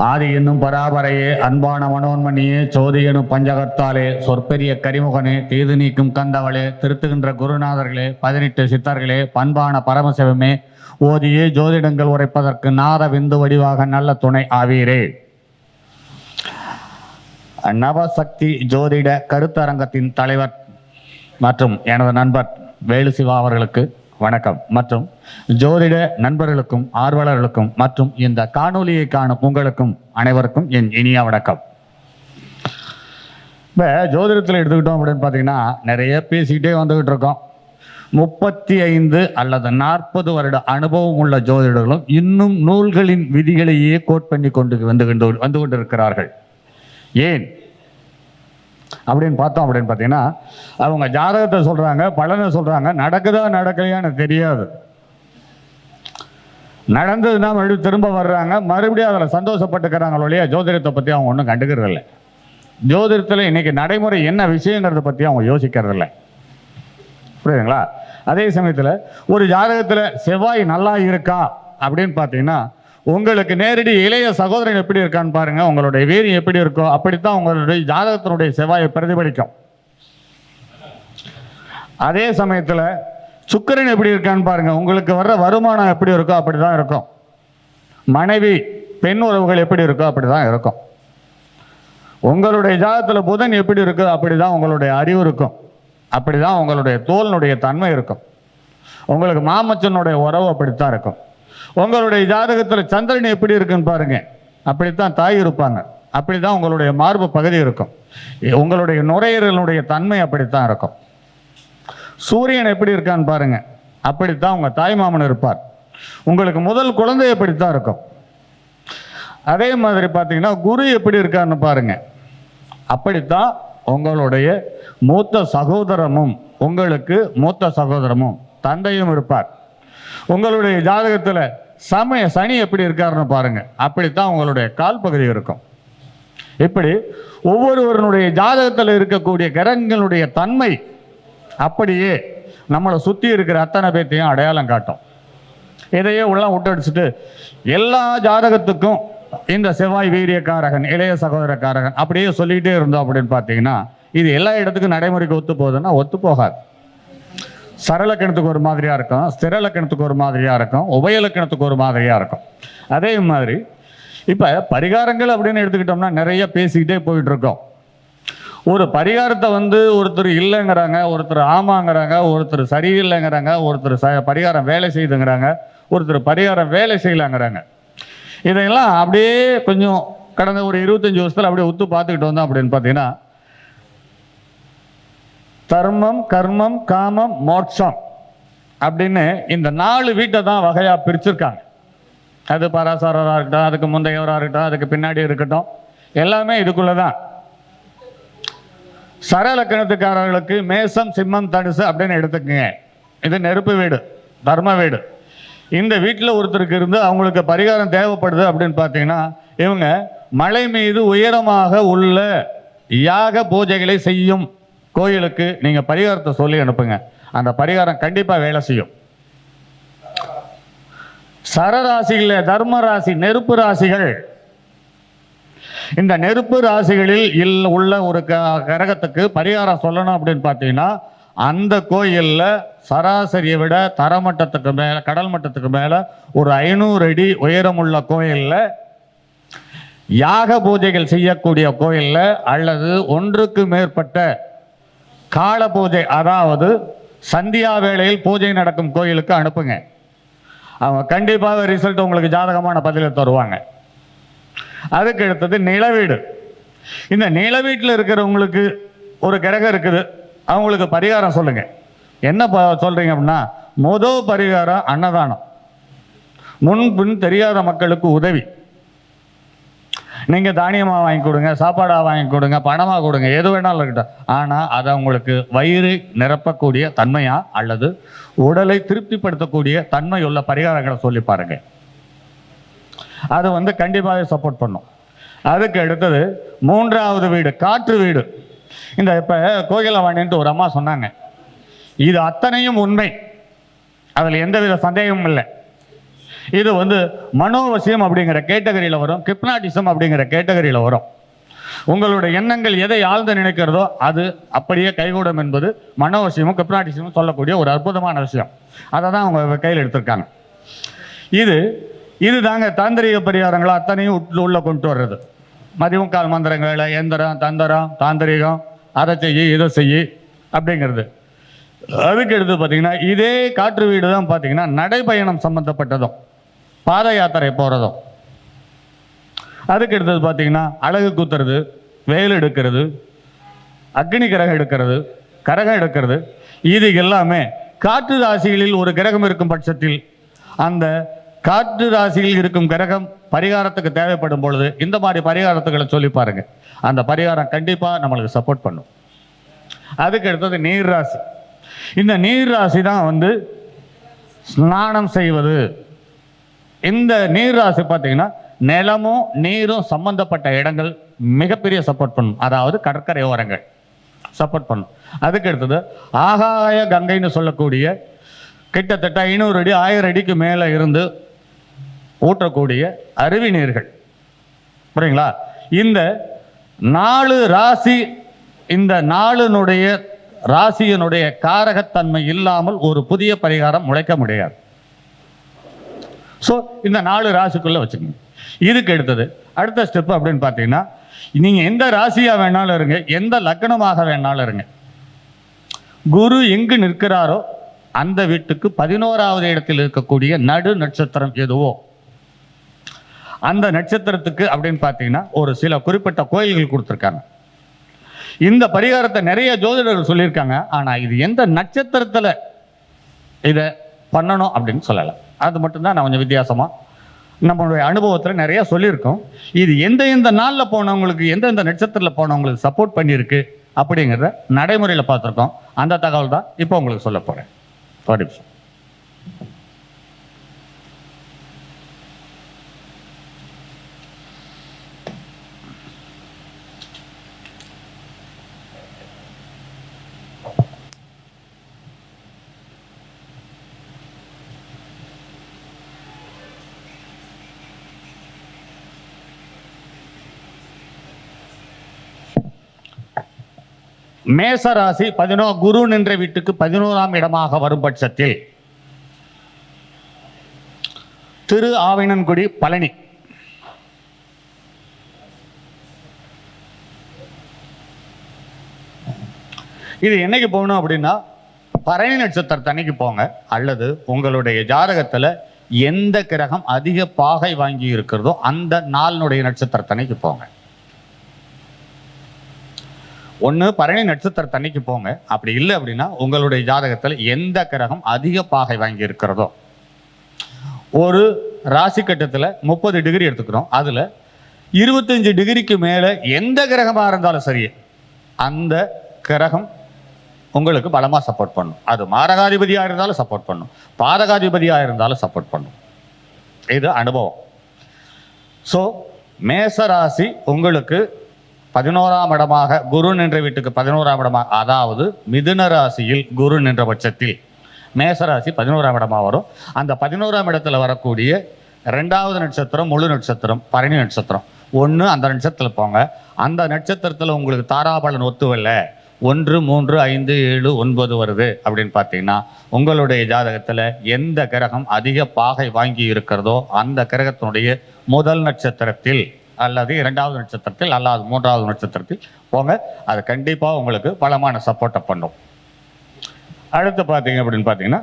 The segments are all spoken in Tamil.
ஆதி என்னும் பராபரையே அன்பான மனோன்மணியே சோதி எனும் பஞ்சகர்த்தாலே சொற்பெரிய கரிமுகனே தீது நீக்கும் கந்தவளே திருத்துகின்ற குருநாதர்களே பதினெட்டு சித்தர்களே பண்பான பரமசிவமே ஓதியே ஜோதிடங்கள் உரைப்பதற்கு நாத விந்து வடிவாக நல்ல துணை ஆவீரே. நவசக்தி ஜோதிட கருத்தரங்கத்தின் தலைவர் மற்றும் எனது நண்பர் வேலு சிவா அவர்களுக்கு வணக்கம். மற்றும் ஜோதிட நண்பர்களுக்கும் ஆர்வலர்களுக்கும் மற்றும் இந்த காணொலியை காணும் உங்களுக்கும் அனைவருக்கும் என் இனிய வணக்கம். இப்போ ஜோதிடத்தில் எடுத்துக்கிட்டோம் அப்படின்னு பார்த்தீங்கன்னா நிறைய பேசிக்கிட்டே வந்துக்கிட்டு இருக்கோம். முப்பத்தி ஐந்து அல்லது நாற்பது வருட அனுபவம் உள்ள ஜோதிடர்களும் இன்னும் நூல்களின் விதிகளையே கோட் பண்ணி கொண்டு வந்து கொண்டு வந்து கொண்டிருக்கிறார்கள் ஏன்? அப்படின்னு பார்த்தோம் அப்படின்னு பார்த்தீங்கன்னா அவங்க ஜாதகத்தை சொல்கிறாங்க பலனை சொல்கிறாங்க நடக்குதா நடக்கலையா எனக்கு தெரியாது. நடந்ததுன்னா மறுபடியும் திரும்ப வர்றாங்க. மறுபடியும் அதில் சந்தோஷப்பட்டுக்கிறாங்களோ இல்லையா ஜோதிடத்தை பற்றி அவங்க ஒன்றும் கண்டுக்கிறதில்ல ஜோதிடத்தில் இன்னைக்கு நடைமுறை என்ன விஷயங்கிறத பற்றி அவங்க யோசிக்கிறதில்ல புரியுதுங்களா? அதே சமயத்தில் ஒரு ஜாதகத்தில் செவ்வாய் நல்லா இருக்கா அப்படின்னு பார்த்தீங்கன்னா உங்களுக்கு நேரடி இளைய சகோதரன் எப்படி இருக்கான்னு பாருங்க. உங்களுடைய வீரியம் எப்படி இருக்கோ அப்படித்தான் உங்களுடைய ஜாதகத்தினுடைய செவ்வாயை பிரதிபலிக்கும். அதே சமயத்தில் சுக்கரன் எப்படி இருக்கான்னு பாருங்க. உங்களுக்கு வர்ற வருமானம் எப்படி இருக்கோ அப்படி தான் இருக்கும். மனைவி பெண் உறவுகள் எப்படி இருக்கோ அப்படி தான் இருக்கும். உங்களுடைய ஜாதகத்தில் புதன் எப்படி இருக்கோ அப்படி தான் உங்களுடைய அறிவு இருக்கும். அப்படி தான் உங்களுடைய தோலினுடைய தன்மை இருக்கும். உங்களுக்கு மாமச்சனுடைய உறவு அப்படித்தான் இருக்கும். உங்களுடைய ஜாதகத்தில் சந்திரன் எப்படி இருக்குன்னு பாருங்க. அப்படித்தான் தாய் இருப்பாங்க. அப்படி தான் உங்களுடைய மார்பு பகுதி இருக்கும். உங்களுடைய நுரையீரலுடைய தன்மை அப்படித்தான் இருக்கும். சூரியன் எப்படி இருக்கான்னு பாருங்க. அப்படித்தான் உங்கள் தாய் மாமன் இருப்பார். உங்களுக்கு முதல் குழந்தை எப்படித்தான் இருக்கும். அதே மாதிரி பார்த்தீங்கன்னா குரு எப்படி இருக்கான்னு பாருங்க. அப்படித்தான் உங்களுடைய மூத்த சகோதரமும் உங்களுக்கு மூத்த சகோதரமும் தந்தையும் இருப்பார். உங்களுடைய ஜாதகத்தில் சமய சனி எப்படி இருக்காருன்னு பாருங்க. அப்படித்தான் உங்களுடைய கால் பகுதி இருக்கும். இப்படி ஒவ்வொருவருடைய ஜாதகத்தில் இருக்கக்கூடிய கிரகங்களுடைய தன்மை அப்படியே நம்மளை சுற்றி இருக்கிற அத்தனை பேர்த்தையும் அடையாளம் காட்டும். இதையே உள்ள விட்டடிச்சுட்டு எல்லா ஜாதகத்துக்கும் இந்த செவ்வாய் வீரியக்காரகன் இளைய சகோதரக்காரகன் அப்படியே சொல்லிக்கிட்டே இருந்தோம் அப்படின்னு பார்த்தீங்கன்னா இது எல்லா இடத்துக்கும் நடைமுறைக்கு ஒத்து போகுதுன்னா ஒத்து போகாது. சரலக்கணத்துக்கு ஒரு மாதிரியாக இருக்கும் ஸ்திரலக்கணத்துக்கு ஒரு மாதிரியாக இருக்கும் உபயலக்கணத்துக்கு ஒரு மாதிரியாக இருக்கும். அதே மாதிரி இப்போ பரிகாரங்கள் அப்படின்னு எடுத்துக்கிட்டோம்னா நிறைய பேசிக்கிட்டே போயிட்டுருக்கோம். ஒரு பரிகாரத்தை வந்து ஒருத்தர் இல்லைங்கிறாங்க ஒருத்தர் ஆமாங்கிறாங்க ஒருத்தர் சரியில்லைங்கிறாங்க ஒருத்தர் ச பரிகாரம் வேலை செய்யுதுங்கிறாங்க ஒருத்தர் பரிகாரம் வேலை செய்யலாங்கிறாங்க. இதையெல்லாம் அப்படியே கொஞ்சம் கடந்த ஒரு இருபத்தஞ்சி வருஷத்தில் அப்படியே ஒத்து பார்த்துக்கிட்டு வந்தோம் அப்படின்னு பார்த்தீங்கன்னா தர்மம் கர்மம் காமம் மோட்சம் அப்படின்னு இந்த நாலு வீட்டை தான் வகையாக பிரிச்சிருக்காங்க. அது பராசரராக இருக்கட்டும் அதுக்கு முந்தையவராக இருக்கட்டும் அதுக்கு பின்னாடி இருக்கட்டும் எல்லாமே இதுக்குள்ளே தான் சரலக்கணத்துக்காரர்களுக்கு மேசம் சிம்மம் தனுசு அப்படின்னு எடுத்துக்கங்க. இது நெருப்பு வீடு தர்ம வீடு. இந்த வீட்டில் ஒருத்தருக்கு இருந்து அவங்களுக்கு பரிகாரம் தேவைப்படுது அப்படின்னு பார்த்தீங்கன்னா இவங்க மலை மீது உயரமாக உள்ள யாக பூஜைகளை செய்யும். கோயிலுக்கு நீங்கள் பரிகாரத்தை சொல்லி அனுப்புங்க. அந்த பரிகாரம் கண்டிப்பாக வேலை செய்யும். சரராசிகளில் தர்ம ராசி நெருப்பு ராசிகள். இந்த நெருப்பு ராசிகளில் இல் உள்ள ஒரு க கிரகத்துக்கு பரிகாரம் சொல்லணும் அப்படின்னு பார்த்தீங்கன்னா அந்த கோயிலில் சராசரியை விட தரமட்டத்துக்கு மேலே கடல் மட்டத்துக்கு மேலே ஒரு ஐநூறு அடி உயரமுள்ள கோயிலில் யாக பூஜைகள் செய்யக்கூடிய கோயிலில் அல்லது ஒன்றுக்கு மேற்பட்ட கால பூஜை அதாவது சந்தியா வேளையில் பூஜை நடக்கும் கோயிலுக்கு அனுப்புங்க. அவங்க கண்டிப்பாக ரிசல்ட் உங்களுக்கு ஜாதகமான பதிலை தருவாங்க. அதுக்கு அடுத்தது நிலவீடு இந்த நிலவீட்டில் இருக்கிறவங்களுக்கு ஒரு கிரகம் இருக்குது. அவங்களுக்கு பரிகாரம் சொல்லுங்க. என்ன ப- சொல்றீங்க அப்படின்னா முதல் பரிகாரம் அன்னதானம். முன் பின் தெரியாத மக்களுக்கு உதவி. நீங்கள் தானியமாக வாங்கி கொடுங்க சாப்பாடாக வாங்கி கொடுங்க பணமாக கொடுங்க எது வேணாலும் இருக்கட்டும். ஆனால் அதை உங்களுக்கு வயிறு நிரப்பக்கூடிய தன்மையா அல்லது உடலை திருப்திப்படுத்தக்கூடிய தன்மை உள்ள பரிகாரங்களை சொல்லி பாருங்க. அது வந்து கண்டிப்பாக சப்போர்ட் பண்ணும். அதுக்கு அடுத்தது மூன்றாவது வீடு காற்று வீடு. இந்த இப்போ கோகிலவாணின்ட்டு ஒரு அம்மா சொன்னாங்க. இது அத்தனையும் உண்மை. அதில் எந்தவித சந்தேகமும் இல்லை. இது வந்து மனோவசியம் அப்படிங்கிற கேட்டகரியில் வரும். கிப்னாட்டிசம் அப்படிங்கிற கேட்டகரியில் வரும். உங்களுடைய எண்ணங்கள் எதை ஆழ்ந்து நினைக்கிறதோ அது அப்படியே கைகூடும் என்பது மனோவசியமும் கிப்னாட்டிசமும் சொல்லக்கூடிய ஒரு அற்புதமான விஷயம். அதை தான் அவங்க கையில் எடுத்திருக்காங்க. இது இது தாங்க தாந்திரிக பரிகாரங்களை அத்தனையும் உட்ல உள்ள கொண்டு வர்றது. மதிமுக்கால் மந்திரங்களை எந்திரம் தந்திரம் தாந்திரிகம் அதை செய்யி இதை செய்யி அப்படிங்கிறது. அதுக்கு எடுத்து பார்த்தீங்கன்னா இதே காற்று வீடு தான் பார்த்தீங்கன்னா நடைப்பயணம் சம்மந்தப்பட்டதும் பாத யாத்திரை போகிறதும் அதுக்கு எடுத்தது பார்த்தீங்கன்னா அழகு குத்துறது வேல் எடுக்கிறது அக்னி கிரகம் எடுக்கிறது கரகம் எடுக்கிறது. இது எல்லாமே காற்று ராசிகளில் ஒரு கிரகம் இருக்கும் பட்சத்தில் அந்த காற்று ராசியில் இருக்கும் கிரகம் பரிகாரத்துக்கு தேவைப்படும் பொழுது இந்த மாதிரி பரிகாரத்துகளை சொல்லி பாருங்க. அந்த பரிகாரம் கண்டிப்பாக நம்மளுக்கு சப்போர்ட் பண்ணும். அதுக்கு அடுத்தது நீர் ராசி. இந்த நீர் ராசி தான் வந்து ஸ்நானம் செய்வது. இந்த நீர் ராசி பார்த்தீங்கன்னா நிலமும் நீரும் சம்பந்தப்பட்ட இடங்கள் மிகப்பெரிய சப்போர்ட் பண்ணும். அதாவது கடற்கரை ஓரங்கள் சப்போர்ட் பண்ணும். அதுக்கு அடுத்தது ஆகாய கங்கைன்னு சொல்லக்கூடிய கிட்டத்தட்ட ஐநூறு அடி ஆயிரம் அடிக்கு மேலே இருந்து ஊற்றக்கூடிய அருவி நீர்கள். புரியுங்களா? இந்த நாலு ராசி இந்த நாளினுடைய ராசியினுடைய காரகத்தன்மை இல்லாமல் ஒரு புதிய பரிகாரம் முளைக்க முடியாது. ஸோ இந்த நாலு ராசிக்குள்ளே வச்சுக்கோங்க. இதுக்கு எடுத்தது அடுத்த ஸ்டெப் அப்படின்னு பார்த்தீங்கன்னா நீங்கள் எந்த ராசியாக வேணாலும் இருங்க எந்த லக்னமாக வேணாலும் இருங்க. குரு எங்கு நிற்கிறாரோ அந்த வீட்டுக்கு பதினோராவது இடத்தில் இருக்கக்கூடிய நடு நட்சத்திரம் எதுவோ அந்த நட்சத்திரத்துக்கு அப்படின்னு பார்த்தீங்கன்னா ஒரு சில குறிப்பிட்ட கோயில்கள் கொடுத்துருக்காங்க. இந்த பரிகாரத்தை நிறைய ஜோதிடர்கள் சொல்லியிருக்காங்க ஆனால் இது எந்த நட்சத்திரத்தில் இதை பண்ணணும் அப்படின்னு சொல்லலை. அது மட்டும்தான் நான் கொஞ்சம் வித்தியாசமாக நம்மளுடைய அனுபவத்தில் நிறைய சொல்லியிருக்கோம். இது எந்த எந்த நாளில் போனவங்களுக்கு எந்தெந்த நட்சத்திரத்தில் போனவங்களுக்கு சப்போர்ட் பண்ணியிருக்கு அப்படிங்கிறத நடைமுறையில் பார்த்துருக்கோம். அந்த தகவல் தான் இப்போ உங்களுக்கு சொல்ல போகிறேன் ஒரு நிமிஷம். மேசராசி பதினோ குரு நின்ற வீட்டுக்கு பதினோராம் இடமாக வரும் பட்சத்தில் திரு ஆவினன்குடி பழனி. இது என்னைக்கு போகணும் அப்படின்னா பரணி நட்சத்திரத்தை அன்னைக்கு போங்க. அல்லது உங்களுடைய ஜாதகத்தில் எந்த கிரகம் அதிக பாகை வாங்கி இருக்கிறதோ அந்த நாளினுடைய நட்சத்திரத்தனைக்கு போங்க. ஒன்று பரணி நட்சத்திர தண்ணிக்கு போங்க. அப்படி இல்லை அப்படின்னா உங்களுடைய ஜாதகத்தில் எந்த கிரகம் அதிக பாகை வாங்கி இருக்கிறதோ ஒரு ராசி கட்டத்தில் முப்பது டிகிரி எடுத்துக்கிறோம். அதில் இருபத்தஞ்சு டிகிரிக்கு மேலே எந்த கிரகமாக இருந்தாலும் சரி அந்த கிரகம் உங்களுக்கு பலமாக சப்போர்ட் பண்ணும். அது மாரகாதிபதியாக இருந்தாலும் சப்போர்ட் பண்ணும். பாதகாதிபதியாக இருந்தாலும் சப்போர்ட் பண்ணும். இது அனுபவம். ஸோ மேச ராசி உங்களுக்கு பதினோராம் இடமாக குரு நின்ற வீட்டுக்கு பதினோராம் இடமாக அதாவது மிதுன ராசியில் குரு நின்ற பட்சத்தில். மேசராசி பதினோராம் இடமாக வரும். அந்த பதினோராம் இடத்துல வரக்கூடிய ரெண்டாவது நட்சத்திரம் முழு நட்சத்திரம் பரணி நட்சத்திரம். ஒன்று அந்த நட்சத்திரத்தில் போங்க. அந்த நட்சத்திரத்தில் உங்களுக்கு தாராபலன் ஒத்துவல்ல ஒன்று மூன்று ஐந்து ஏழு ஒன்பது வருது அப்படின்னு பார்த்தீங்கன்னா உங்களுடைய ஜாதகத்தில் எந்த கிரகம் அதிக பாகை வாங்கி இருக்கிறதோ அந்த கிரகத்தினுடைய முதல் நட்சத்திரத்தில் அல்லது இரண்டாவது நட்சத்திரத்தில் அல்லது மூன்றாவது நட்சத்திரத்தில் போங்க. அது கண்டிப்பாக உங்களுக்கு பலமான சப்போர்ட்டை பண்ணும். அடுத்து பார்த்தீங்க அப்படின்னு பார்த்தீங்கன்னா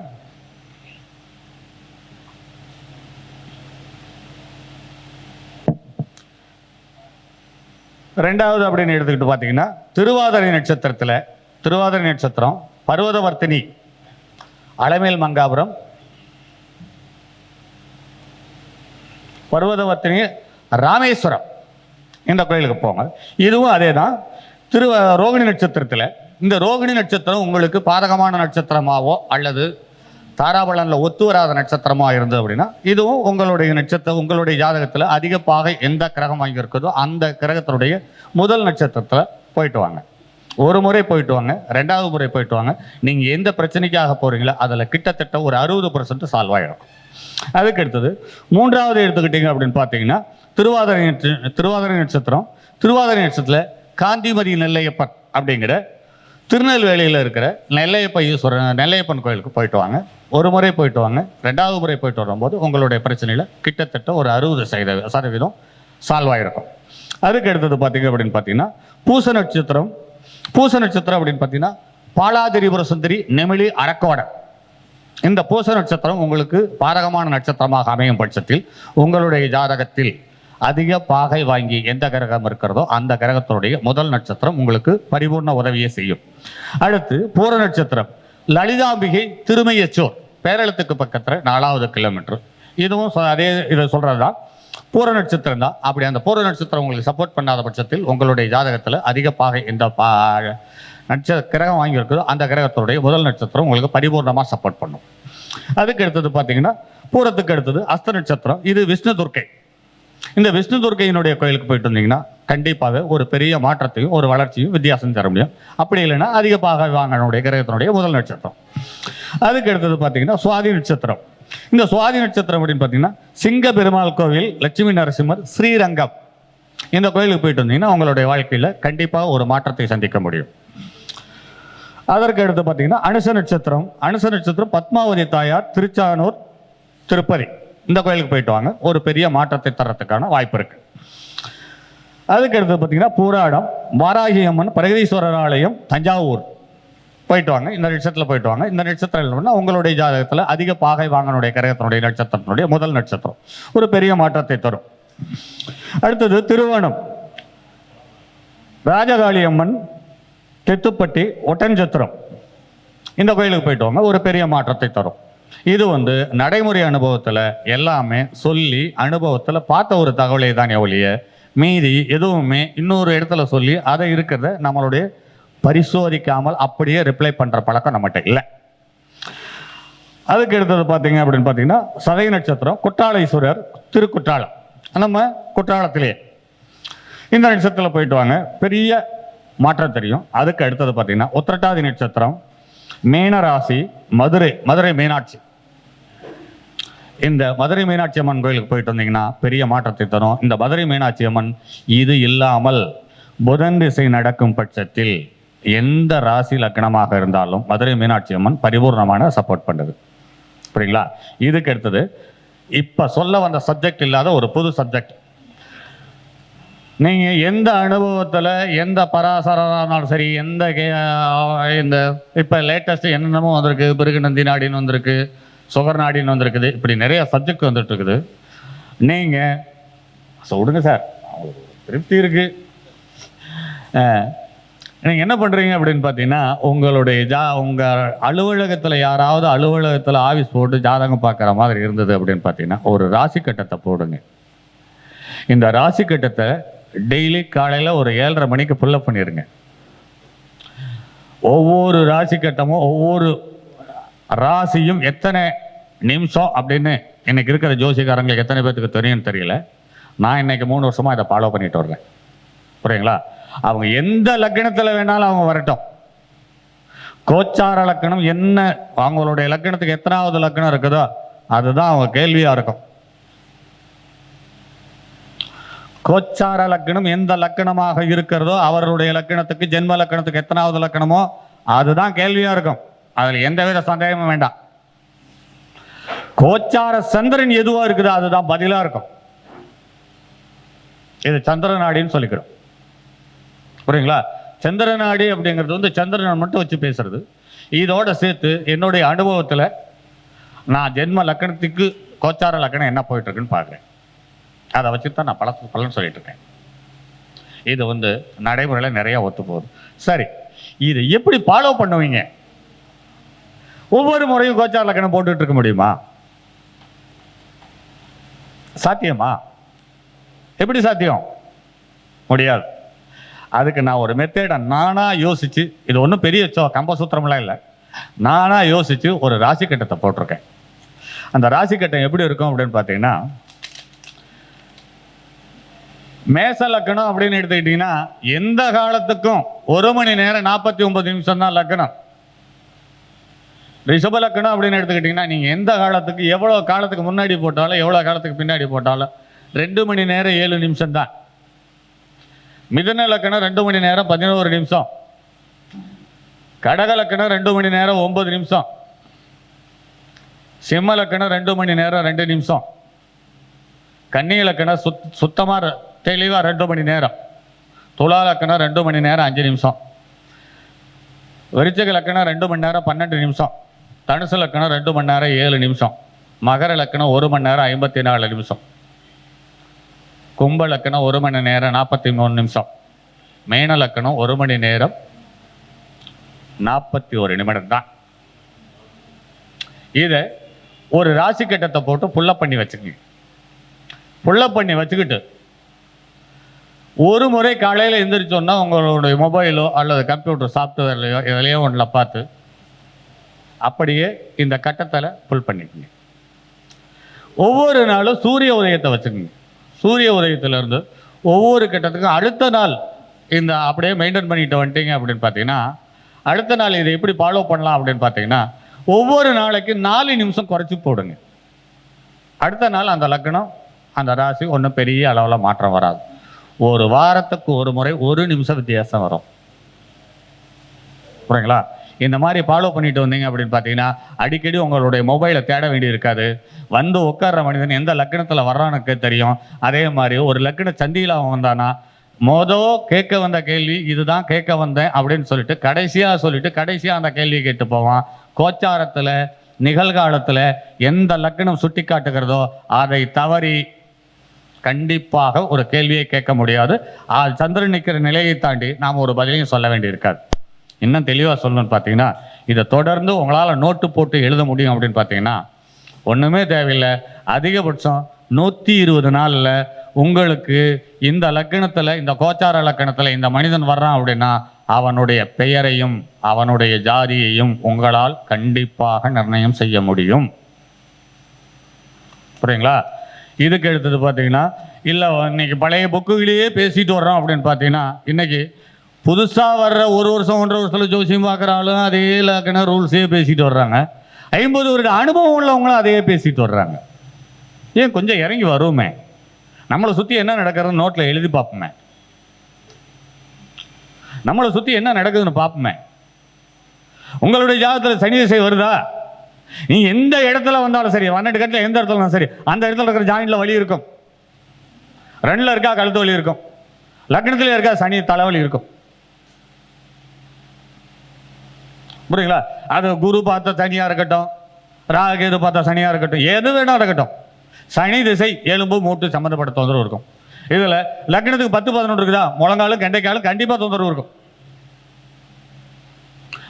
ரெண்டாவது அப்படின்னு எடுத்துக்கிட்டு பார்த்தீங்கன்னா திருவாதிரை நட்சத்திரத்தில் திருவாதிரை நட்சத்திரம் பர்வதவர்த்தினி அலமேல் மங்காபுரம் பர்வதவர்த்தினி ராமேஸ்வரம் இந்த கோயிலுக்கு போங்க. இதுவும் அதே தான் திரு ரோகிணி நட்சத்திரத்தில். இந்த ரோகிணி நட்சத்திரம் உங்களுக்கு பாதகமான நட்சத்திரமாவோ அல்லது தாராபலனில் ஒத்து வராத நட்சத்திரமாக இருந்தது அப்படின்னா இதுவும் உங்களுடைய நட்சத்திரம் உங்களுடைய ஜாதகத்தில் அதிக பாகை எந்த கிரகம் வாங்கி இருக்குதோ அந்த கிரகத்தினுடைய முதல் நட்சத்திரத்தில் போயிட்டு வாங்க. ஒரு முறை போயிட்டு வாங்க ரெண்டாவது முறை போயிட்டு வாங்க. நீங்கள் எந்த பிரச்சனைக்காக போகிறீங்களோ அதில் கிட்டத்தட்ட ஒரு அறுபது பர்சன்ட் சால்வ் ஆகிடும் அதுக்கு அடுத்தது மூன்றாவது எடுத்துக்கிட்டீங்க அப்படின்னு பார்த்தீங்கன்னா திருவாதிரை நட்ச- திருவாதிரை நட்சத்திரம் திருவாதிரை நட்சத்திரத்தில் காந்திமதி நெல்லையப்பன் அப்படிங்கிற திருநெல்வேலியில் இருக்கிற நெல்லையப்ப நெல்லையப்பன் கோயிலுக்கு போயிட்டு வாங்க. ஒரு முறை போயிட்டு வாங்க ரெண்டாவது முறை போயிட்டு வரும்போது உங்களுடைய பிரச்சனையில் கிட்டத்தட்ட ஒரு அறுபது சதவீத சதவீதம் சால்வ் ஆகிருக்கும் அதுக்கு அடுத்தது பார்த்தீங்க அப்படின்னு பார்த்தீங்கன்னா பூச நட்சத்திரம் பூச நட்சத்திரம் அப்படின்னு பார்த்தீங்கன்னா பாலாதிரிபுர சுந்தரி நெமிலி அரக்கோடை இந்த பூச நட்சத்திரம் உங்களுக்கு பாதகமான நட்சத்திரமாக அமையும் பட்சத்தில் உங்களுடைய ஜாதகத்தில் அதிக பாகை வாங்கி எந்த கிரகம் இருக்கிறதோ அந்த கிரகத்தினுடைய முதல் நட்சத்திரம் உங்களுக்கு பரிபூர்ண உதவியை செய்யும். அடுத்து பூர நட்சத்திரம் லலிதாம்பிகை திருமையச்சோர். பேரளத்துக்கு பக்கத்தில் நாலாவது கிலோமீட்டர் இதுவும் அதே இதை சொல்கிறது தான் பூர நட்சத்திரம் தான். அப்படி அந்த பூர நட்சத்திரம் உங்களுக்கு சப்போர்ட் பண்ணாத பட்சத்தில் உங்களுடைய ஜாதகத்தில் அதிக பாகை இந்த பா நட்ச கிரகம் வாங்கியிருக்குதோ அந்த கிரகத்தினுடைய முதல் நட்சத்திரம் உங்களுக்கு பரிபூர்ணமாக சப்போர்ட் பண்ணும். அதுக்கு அடுத்தது பார்த்தீங்கன்னா பூரத்துக்கு அடுத்தது அஸ்த நட்சத்திரம். இது விஷ்ணு துர்க்கை. இந்த விஷ்ணு துர்க்கையினுடைய கோயிலுக்கு போயிட்டு வந்தீங்கன்னா கண்டிப்பாக ஒரு பெரிய மாற்றத்தையும் ஒரு வளர்ச்சியும் வித்தியாசம் தர முடியும். அப்படி இல்லைன்னா அதிக பாக வாங்கனுடைய கிரகத்தினுடைய முதல் நட்சத்திரம். அதுக்கு அடுத்தது பார்த்தீங்கன்னா சுவாதி நட்சத்திரம். இந்த சுவாதி நட்சத்திரம் அப்படின்னு பார்த்தீங்கன்னா சிங்க பெருமாள் கோவில் லட்சுமி நரசிம்மர் ஸ்ரீரங்கம். இந்த கோயிலுக்கு போயிட்டு வந்தீங்கன்னா உங்களுடைய வாழ்க்கையில் கண்டிப்பாக ஒரு மாற்றத்தை சந்திக்க முடியும். அதற்கு அடுத்து பார்த்தீங்கன்னா அனுச நட்சத்திரம். அனுச நட்சத்திரம் பத்மாவதி தாயார் திருச்சானூர் திருப்பதி. இந்த கோயிலுக்கு போயிட்டு வாங்க. ஒரு பெரிய மாற்றத்தை தரத்துக்கான வாய்ப்பு இருக்கு. அதுக்கு அடுத்து பார்த்தீங்கன்னா பூராடம் வாராகி அம்மன் பிரகதீஸ்வரர் ஆலயம் தஞ்சாவூர். போயிட்டு வாங்க இந்த நட்சத்திரத்தில் போயிட்டு வாங்க இந்த நட்சத்திரம் உங்களுடைய ஜாதகத்தில் அதிக பாகை வாங்கனுடைய கிரகத்தினுடைய நட்சத்திரத்தினுடைய முதல் நட்சத்திரம். ஒரு பெரிய மாற்றத்தை தரும். அடுத்தது திருவோணம். ராஜகாளி அம்மன் தெத்துப்பட்டி ஒட்டஞ்சத்திரம் இந்த கோயிலுக்கு போயிட்டு வாங்க ஒரு பெரிய மாற்றத்தை தரும். இது வந்து நடைமுறை அனுபவத்தில் எல்லாமே சொல்லி அனுபவத்தில் பார்த்த ஒரு தகவலை தானே ஒழிய மீதி எதுவுமே இன்னொரு இடத்துல சொல்லி அதை இருக்கிறத நம்மளுடைய பரிசோதிக்காமல் அப்படியே ரிப்ளை பண்ணுற பழக்கம் நம்மகிட்ட இல்லை. அதுக்கு அடுத்தது பார்த்தீங்க அப்படின்னு பார்த்தீங்கன்னா சதய நட்சத்திரம் குற்றாலேஸ்வரர் திருக்குற்றாலம். நம்ம குற்றாலத்திலே இந்த நட்சத்திரத்தில் போயிட்டு வாங்க. பெரிய மாற்றம் தெரியும். அதுக்கு அடுத்தது பார்த்தீங்கன்னா உத்திரட்டாதி நட்சத்திரம் மீனராசி மதுரை மதுரை மீனாட்சி. இந்த மதுரை மீனாட்சி அம்மன் கோயிலுக்கு போயிட்டு வந்தீங்கன்னா பெரிய மாற்றத்தை தரும். இந்த மதுரை மீனாட்சி அம்மன் இது இல்லாமல் புதன் திசை நடக்கும் பட்சத்தில் எந்த ராசி லக்னமாக இருந்தாலும் மதுரை மீனாட்சி அம்மன் பரிபூர்ணமான சப்போர்ட் பண்ணுது. புரியுங்களா? இதுக்கு அடுத்தது இப்போ சொல்ல வந்த சப்ஜெக்ட் இல்லாத ஒரு புது சப்ஜெக்ட் நீங்கள் எந்த அனுபவத்தில் எந்த பராசரராக இருந்தாலும் சரி எந்த கே- இந்த இப்போ லேட்டஸ்ட் என்னென்னமோ வந்திருக்கு பிருகு நந்தி நாடின்னு வந்திருக்கு சுகர் நாடின்னு வந்திருக்குது இப்படி நிறைய சப்ஜெக்ட் வந்துட்டு இருக்குது நீங்கள் ஸோ விடுங்க சார் அவங்களுக்கு திருப்தி இருக்குது நீங்கள் என்ன பண்ணுறீங்க அப்படின்னு பார்த்தீங்கன்னா உங்களுடைய ஜா உங்கள் அலுவலகத்தில் யாராவது அலுவலகத்தில் ஆஃபீஸ் போட்டு ஜாதகம் பார்க்குற மாதிரி இருந்தது அப்படின்னு பார்த்தீங்கன்னா ஒரு ராசி கட்டத்தை போடுங்க. இந்த ராசி கட்டத்தை டெய்லி காலையில் ஒரு ஏழரை மணிக்கு ஃபுல்லப் பண்ணிடுங்க ஒவ்வொரு ராசி கட்டமும் ஒவ்வொரு ராசியும் எத்தனை நிமிஷம் அப்படின்னு இன்னைக்கு இருக்கிற ஜோசிக்காரங்களுக்கு எத்தனை பேர்த்துக்கு தெரியும்னு தெரியல. நான் இன்னைக்கு மூணு வருஷமாக இதை ஃபாலோ பண்ணிட்டு வர்றேன். புரியுங்களா? அவங்க எந்த லக்கணத்தில் வேணாலும் அவங்க வரட்டும். கோச்சார லக்கணம் என்ன அவங்களுடைய லக்கணத்துக்கு எத்தனாவது லக்கணம் இருக்குதோ அதுதான் அவங்க கேள்வியாக இருக்கும். கோச்சார லக்கணம் எந்த லக்கணமாக இருக்கிறதோ அவருடைய லக்கணத்துக்கு ஜென்ம லக்கணத்துக்கு எத்தனாவது லக்கணமோ அதுதான் கேள்வியாக இருக்கும். அதில் எந்தவித சந்தேகமும் வேண்டாம். கோச்சார சந்திரன் எதுவாக இருக்குதோ அதுதான் பதிலாக இருக்கும். இது சந்திர நாடின்னு சொல்லிக்கிறோம். புரியுங்களா? சந்திரநாடி அப்படிங்கிறது வந்து சந்திரனை மட்டும் வச்சு பேசுறது. இதோட சேர்த்து என்னுடைய அனுபவத்தில் நான் ஜென்ம லக்கணத்துக்கு கோச்சார லக்கணம் என்ன போயிட்டுருக்குன்னு பார்க்குறேன் அதை வச்சு தான் நான் பல பலன் சொல்லிட்டு இருக்கேன் இது வந்து நடைமுறையில் நிறையா ஒத்து போகுது. சரி இது எப்படி ஃபாலோ பண்ணுவீங்க? ஒவ்வொரு முறையும் கோச்சார லக்கணம் போட்டுட்டு இருக்க முடியுமா? சாத்தியமா? எப்படி சாத்தியம்? முடியாது. அதுக்கு நான் ஒரு மெத்தேடை நானாக யோசித்து இது ஒன்றும் பெரிய சோ கம்பசூத்திரம்லாம் இல்லை. நானாக யோசித்து ஒரு ராசி கட்டத்தை போட்டிருக்கேன். அந்த ராசிக்கட்டம் எப்படி இருக்கும் அப்படின்னு பார்த்தீங்கன்னா மேச லக்கணம் அப்படின்னு எடுத்துக்கிட்டிங்கன்னா எந்த காலத்துக்கும் ஒரு மணி நேரம் நாற்பத்தி ஒன்பது நிமிஷம் தான் லக்கணம். ரிஷப லக்கணம் அப்படின்னு எடுத்துக்கிட்டிங்கன்னா நீங்கள் எந்த காலத்துக்கு எவ்வளோ காலத்துக்கு முன்னாடி போட்டாலும் எவ்வளோ காலத்துக்கு பின்னாடி போட்டாலும் ரெண்டு மணி நேரம் ஏழு நிமிஷம் தான். மிதுன லக்கணம் ரெண்டு மணி நேரம் பதினோரு நிமிஷம். கடக லக்கணம் ரெண்டு மணி நேரம் ஒன்பது நிமிஷம். சிம்ம லக்கணம் ரெண்டு மணி நேரம் ரெண்டு நிமிஷம். கன்னி லக்கணம் சுத் சுத்தமாக தெளிவாக ரெண்டு மணி நேரம். துலா லக்கணம் ரெண்டு மணி நேரம் அஞ்சு நிமிஷம். விருச்சக லக்கணம் ரெண்டு மணி நேரம் பன்னெண்டு நிமிஷம். தனுசு லக்கணம் ரெண்டு மணி நேரம் ஏழு நிமிஷம். மகர லக்கணம் ஒரு மணி நேரம் ஐம்பத்தி நாலு நிமிஷம். கும்ப லக்கணம் ஒரு மணி நேரம் நாற்பத்தி மூணு நிமிஷம். மேன லக்கணம் ஒரு மணி நேரம் நாற்பத்தி ஒரு நிமிடம் தான். இதை ஒரு ராசி கட்டத்தை போட்டு புல்லப் பண்ணி வச்சுக்கங்க. புல்லப் பண்ணி வச்சுக்கிட்டு ஒரு முறை காலையில் எந்திரிச்சோன்னா உங்களுடைய மொபைலோ அல்லது கம்ப்யூட்டர் சாஃப்ட்வேர்லையோ இதிலையோ ஒன்றில் பார்த்து அப்படியே இந்த கட்டத்தில் புல் பண்ணிக்கங்க. ஒவ்வொரு நாளும் சூரிய உதயத்தை வச்சுக்கோங்க. சூரிய உதயத்திலிருந்து ஒவ்வொரு கட்டத்துக்கும் அடுத்த நாள் இந்த அப்படியே மெயின்டைன் பண்ணிட்டு வந்துட்டீங்க அப்படின்னு பார்த்தீங்கன்னா அடுத்த நாள் இதை எப்படி ஃபாலோ பண்ணலாம் அப்படின்னு பார்த்தீங்கன்னா ஒவ்வொரு நாளைக்கு நாலு நிமிஷம் குறைச்சி போடுங்க. அடுத்த நாள் அந்த லக்னம் அந்த ராசி ஒன்றும் பெரிய அளவில் மாற்றம் வராது. ஒரு வாரத்துக்கு ஒரு முறை ஒரு நிமிஷம் வித்தியாசம் வரும். புரியுங்களா? இந்த மாதிரி ஃபாலோ பண்ணிட்டு வந்தீங்க அப்படின்னு பார்த்தீங்கன்னா அடிக்கடி உங்களுடைய மொபைலை தேட வேண்டி இருக்காது. வந்து உட்கார்ற மனிதன் எந்த லக்கணத்தில் வர்றானுக்கு தெரியும். அதே மாதிரி ஒரு லக்கண சந்தியில் அவன் வந்தானா மொத கேட்க வந்த கேள்வி இதுதான் கேட்க வந்தேன் அப்படின்னு சொல்லிட்டு கடைசியாக சொல்லிட்டு கடைசியாக அந்த கேள்வியை கேட்டு போவான். கோச்சாரத்தில் நிகழ்காலத்தில் எந்த லக்கணம் சுட்டி காட்டுகிறதோ அதை தவறி கண்டிப்பாக ஒரு கேள்வியை கேட்க முடியாது. ஆ, சந்திரன் நிற்கிற நிலையை தாண்டி நாம் ஒரு பதிலையும் சொல்ல வேண்டியிருக்காது. இன்னும் தெளிவாக சொல்லணும்னு பார்த்தீங்கன்னா இதை தொடர்ந்து உங்களால் நோட்டு போட்டு எழுத முடியும் அப்படின்னு பார்த்தீங்கன்னா ஒன்றுமே தேவையில்லை. அதிகபட்சம் நூற்றி இருபது நாளில் உங்களுக்கு இந்த லக்கணத்தில் இந்த கோச்சார லக்கணத்தில் இந்த மனிதன் வர்றான் அப்படின்னா அவனுடைய பெயரையும் அவனுடைய ஜாதியையும் உங்களால் கண்டிப்பாக நிர்ணயம் செய்ய முடியும். புரியுங்களா? இதுக்கு எடுத்தது பார்த்தீங்கன்னா இல்லை இன்னைக்கு பழைய புக்குகளையே பேசிட்டு வர்றோம் அப்படின்னு பார்த்தீங்கன்னா இன்னைக்கு புதுசாக வர்ற ஒரு வருஷம் ஒன்றரை வருஷத்தில் ஜோசியம் பார்க்குறாலும் அதே லக்கண ரூல்ஸே பேசிட்டு வர்றாங்க. ஐம்பது வருட அனுபவம் உள்ளவங்களும் அதையே பேசிட்டு வர்றாங்க. ஏன் கொஞ்சம் இறங்கி வருவோமே? நம்மளை சுற்றி என்ன நடக்கிறதுன்னு நோட்டில் எழுதி பார்ப்போமே. நம்மளை சுற்றி என்ன நடக்குதுன்னு பார்ப்போமே. உங்களுடைய ஜாதகத்தில் சனி திசை வருதா? நீ எந்த இடத்துல வந்தாலும் சரி பன்னெண்டு கட்டில் எந்த இடத்துல இருந்தாலும் சரி அந்த இடத்துல இருக்கிற ஜாயின்ல வலி இருக்கும். ரெண்டில் இருக்கா கழுத்து வலி இருக்கும். லக்னத்துல இருக்கா சனி தலைவலி இருக்கும். புரியுங்களா? அது குரு பார்த்த தனியாக இருக்கட்டும் ராகேது பார்த்த சனியாக இருக்கட்டும் எது வேணா இருக்கட்டும். சனி திசை எலும்பு மூட்டு சம்மந்தப்பட்ட தொந்தரவு இருக்கும். இதில் லக்னத்துக்கு பத்து பதினொன்று இருக்குதா? முழங்காலும் கெண்டைக்காலும் கண்டிப்பாக தொந்தரவு இருக்கும்.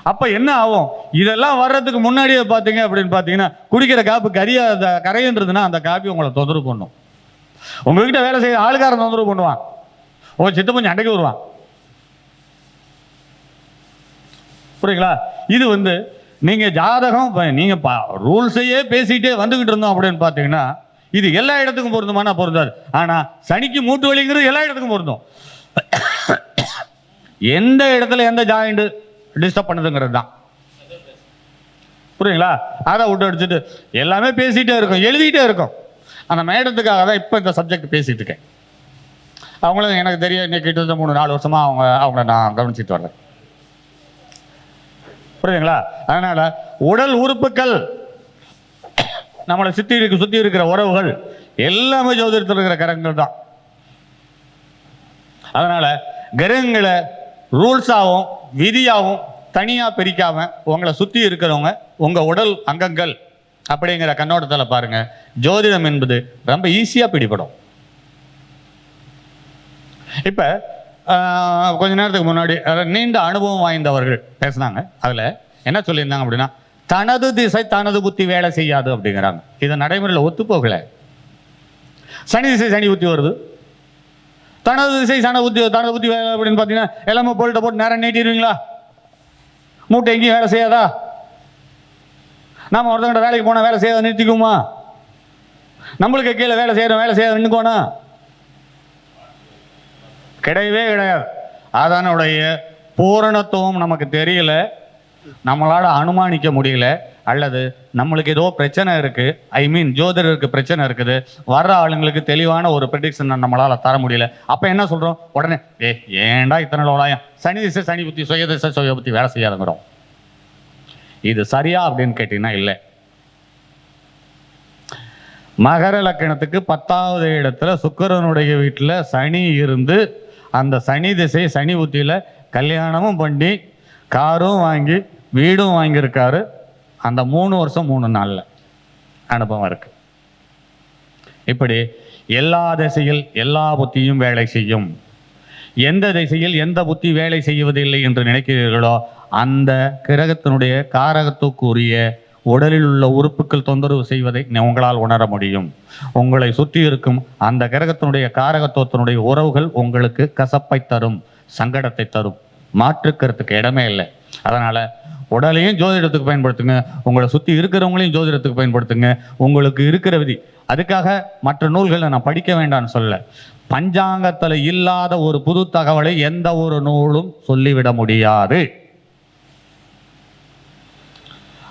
அப்போ என்ன ஆகும்? இதெல்லாம் வர்றதுக்கு முன்னாடியே பார்த்தீங்க அப்படின்னு பார்த்தீங்கன்னா குடிக்கிற காப்பு கரியா அந்த கரையன்றதுன்னா அந்த காப்பி உங்களை தொந்தரவு பண்ணும். உங்ககிட்ட வேலை செய்ய ஆளுக்காரன் தொந்தரவு பண்ணுவான். ஓ சித்தப்பன் சண்டைக்கு வருவான். புரியுங்களா? இது வந்து நீங்கள் ஜாதகம் நீங்கள் பா ரூல்ஸையே பேசிகிட்டே வந்துக்கிட்டு இருந்தோம் அப்படின்னு பார்த்தீங்கன்னா இது எல்லா இடத்துக்கும் பொருந்துமானா பொருந்தாது. ஆனால் சனிக்கு மூட்டு வலிங்கிறது எல்லா இடத்துக்கும் பொருந்தும். எந்த இடத்துல எந்த ஜாயிண்ட் டிஸ்டர்ப் பண்ணுதுங்கிறது தான். புரியுங்களா? அதை விட்டு அடிச்சுட்டு எல்லாமே பேசிகிட்டே இருக்கும் எழுதிட்டே இருக்கும். அந்த மேடத்துக்காக தான் இப்போ இந்த சப்ஜெக்ட் பேசிகிட்டு இருக்கேன். அவங்களும் எனக்கு தெரியும் இன்னைக்கு கிட்டத்தட்ட மூணு நாலு வருஷமாக அவங்க அவங்கள நான் கவனிச்சிட்டு வர்றேன் புரியுதுங்களா? அதனால் உடல் உறுப்புகள் நம்மளை சுற்றி இருக்க சுற்றி இருக்கிற உறவுகள் எல்லாமே ஜோதிடத்தில் இருக்கிற கரங்கள் தான். அதனால் கிரகங்களை ரூல்ஸாகவும் விதியாகவும் தனியாக பிரிக்காமல் உங்களை சுற்றி இருக்கிறவங்க உங்கள் உடல் அங்கங்கள் அப்படிங்கிற கண்ணோட்டத்தில் பாருங்கள் ஜோதிடம் என்பது ரொம்ப ஈஸியாக பிடிபடும். இப்போ கொஞ்ச நேரத்துக்கு முன்னாடி அதாவது நீண்ட அனுபவம் வாய்ந்தவர்கள் பேசினாங்க. அதில் என்ன சொல்லியிருந்தாங்க அப்படின்னா தனது திசை தனது புத்தி வேலை செய்யாது அப்படிங்கிறாங்க. இது நடைமுறையில் ஒத்து போகல. சனி திசை சனி புத்தி வருது. தனது திசை சன புத்தி தனது புத்தி வேலை அப்படின்னு பார்த்தீங்கன்னா எல்லாமே போல்ட்ட போட்டு நேரம் நீட்டிடுவீங்களா? மூட்டை எங்கேயும் வேலை செய்யாதா? நாம் ஒருத்தங்கிட்ட வேலைக்கு போனால் வேலை செய்யாத நிறுத்திக்குமா நம்மளுக்கு கீழே வேலை செய்கிறோம் வேலை செய்யாத நின்றுக்கோனா கிடையவே கிடையாது. அதனுடைய பூரணத்துவம் நமக்கு தெரியல. நம்மளால் அனுமானிக்க முடியல. அல்லது நம்மளுக்கு ஏதோ பிரச்சனை இருக்குது ஐ மீன் ஜோதிடருக்கு பிரச்சனை இருக்குது. வர்ற ஆளுங்களுக்கு தெளிவான ஒரு ப்ரெடிக்ஷன் நம்மளால் தர முடியல. அப்போ என்ன சொல்கிறோம் உடனே ஏ ஏன்டா இத்தனை லோலாயம்? சனி திசை சனி புத்தி சுய திசை சுய புத்தி வேலை செய்யாதுங்கிறோம். இது சரியா அப்படின்னு கேட்டிங்கன்னா இல்லை. மகர லக்கணத்துக்கு பத்தாவது இடத்துல சுக்கரனுடைய வீட்டில் சனி இருந்து அந்த சனி திசை சனி புத்தியில் கல்யாணமும் பண்ணி காரும் வாங்கி வீடும் வாங்கியிருக்காரு. அந்த மூணு வருஷம் மூணு நாளில் அனுபவம் இருக்கு. இப்படி எல்லா திசையில் எல்லா புத்தியும் வேலை செய்யும். எந்த திசையில் எந்த புத்தி வேலை செய்வதில்லை என்று நினைக்கிறீர்களோ அந்த கிரகத்தினுடைய காரகத்துக்குரிய உடலில் உள்ள உறுப்புகள் தொந்தரவு செய்வதை உங்களால் உணர முடியும். உங்களை சுற்றி இருக்கும் அந்த கிரகத்தினுடைய காரகத்துவத்தினுடைய உறவுகள் உங்களுக்கு கசப்பை தரும் சங்கடத்தை தரும். மாற்றுக்கிறதுக்கு இடமே இல்லை. அதனால் உடலையும் ஜோதிடத்துக்கு பயன்படுத்துங்க. உங்களை சுற்றி இருக்கிறவங்களையும் ஜோதிடத்துக்கு பயன்படுத்துங்க. உங்களுக்கு இருக்கிற விதி. அதுக்காக மற்ற நூல்களை நான் படிக்க வேண்டாம்னு சொல்ல பஞ்சாங்கத்தில் இல்லாத ஒரு புது தகவலை எந்த ஒரு நூலும் சொல்லிவிட முடியாது.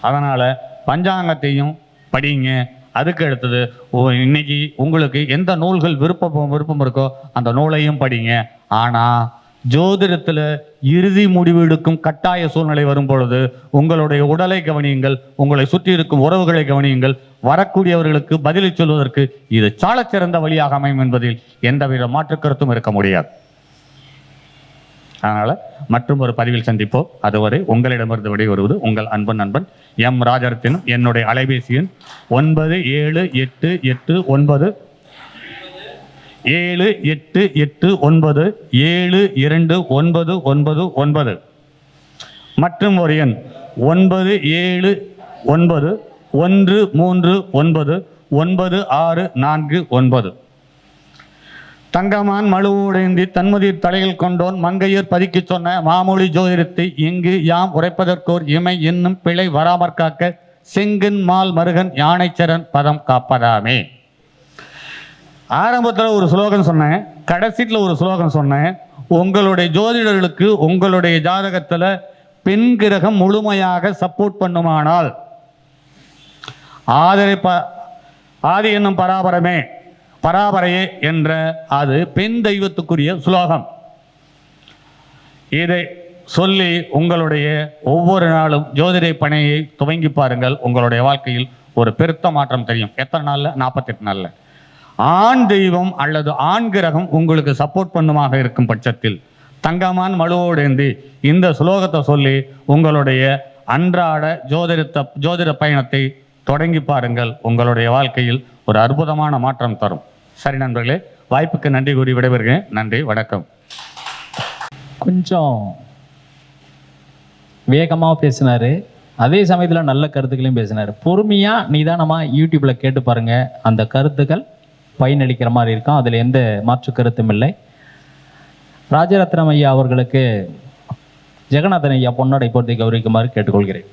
அதனால் பஞ்சாங்கத்தையும் படிங்க. அதுக்கு அடுத்தது ஓ, இன்னைக்கு உங்களுக்கு எந்த நூல்கள் விருப்பம் விருப்பம் இருக்கோ அந்த நூலையும் படிங்க. ஆனால் ஜோதிடத்தில் இறுதி முடிவு எடுக்கும் கட்டாய சூழ்நிலை வரும் பொழுது உங்களுடைய உடலை கவனியுங்கள் உங்களை சுற்றி இருக்கும் உறவுகளை கவனியுங்கள் வரக்கூடியவர்களுக்கு பதிலை சொல்வதற்கு இது சாலச்சிறந்த வழியாக அமையும் என்பதில் எந்தவித மாற்று கருத்தும் இருக்க முடியாது. அதனால் மற்றும் ஒரு பதிவில் சந்திப்போம். அதுவரை உங்களிடமிருந்து விடைபெறுவது உங்கள் அன்பன் நண்பன் எம் ராஜரத்தினம் என்னுடைய அலைபேசி எண் ஒன்பது ஏழு எட்டு எட்டு ஒன்பது ஏழு எட்டு எட்டு ஒன்பது ஏழு இரண்டு ஒன்பது ஒன்பது ஒன்பது. மற்றும் ஒரு எண் ஒன்பது ஏழு ஒன்பது ஒன்று மூன்று ஒன்பது ஒன்பது ஆறு நான்கு ஒன்பது. தங்கமான் மழுவோடேந்தி தன்முதிர் தலையில் கொண்டோன் மங்கையர் பதிக்கு சொன்ன மாமொழி ஜோதிடத்தை இங்கு யாம் உரைப்பதற்கோர் இமை என்னும் பிழை வராமற் காக்க செங்கன் மால் மருகன் யானைச்சரன் பதம் காப்பதாமே. ஆரம்பத்தில் ஒரு ஸ்லோகம் சொன்னேன். கடைசியில் ஒரு ஸ்லோகம் சொன்னேன். உங்களுடைய ஜோதிடர்களுக்கு உங்களுடைய ஜாதகத்தில் பெண் கிரகம் முழுமையாக சப்போர்ட் பண்ணுமானால் ஆதரிப்ப ப ஆதி என்னும் பராபரமே. பராபரையே என்ற அது பெண் தெய்வத்துக்குரிய சுலோகம். இதை சொல்லி உங்களுடைய ஒவ்வொரு நாளும் ஜோதிட பணியை துவங்கி பாருங்கள். உங்களுடைய வாழ்க்கையில் ஒரு பெருத்த மாற்றம் தெரியும். எத்தனை நாளில்? நாற்பத்தெட்டு நாளில். ஆண் தெய்வம் அல்லது ஆண் கிரகம் உங்களுக்கு சப்போர்ட் பண்ணுமாக இருக்கும் பட்சத்தில் தங்கமான் மழுவோடேந்தி இந்த சுலோகத்தை சொல்லி உங்களுடைய அன்றாட ஜோதிடத்தை ஜோதிட பயணத்தை தொடங்கி பாருங்கள். உங்களுடைய வாழ்க்கையில் ஒரு அற்புதமான மாற்றம் தரும். சரி நண்பர்களே வாய்ப்புக்கு நன்றி கூறி விடைபெறுகிறேன். நன்றி வணக்கம். கொஞ்சம் வேகமாக பேசினார். அதே சமயத்தில் நல்ல கருத்துக்களையும் பேசினார். பொறுமையாக நிதானமாக யூடியூப்பில் கேட்டு பாருங்கள் அந்த கருத்துக்கள் பயனளிக்கிற மாதிரி இருக்கும். அதில் எந்த மாற்று கருத்தும் இல்லை. ராஜரத்னம் ஐயா அவர்களுக்கு ஜெகநாதன் ஐயா பொன்னாடை போர்த்தி கௌரவிக்குமாறு கேட்டுக்கொள்கிறேன்.